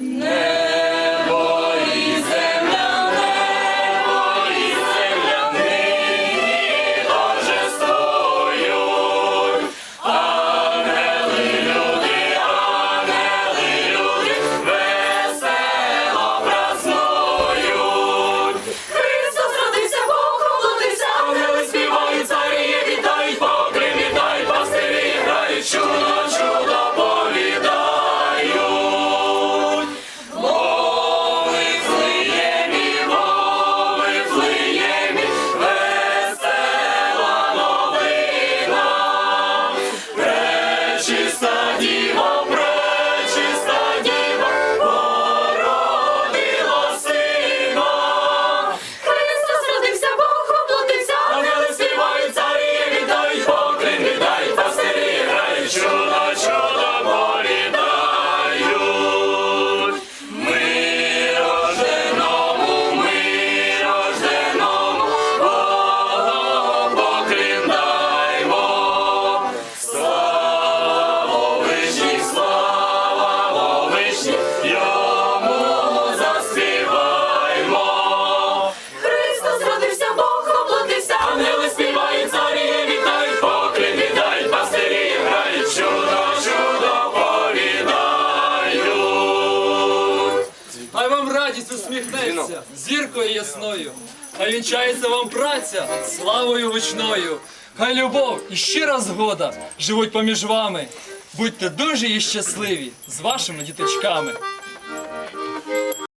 Não! хай вам радість усміхнеться, зіркою ясною, хай вінчається вам праця славою гучною, хай любов і щира згода живуть поміж вами. Будьте дуже і щасливі з вашими діточками.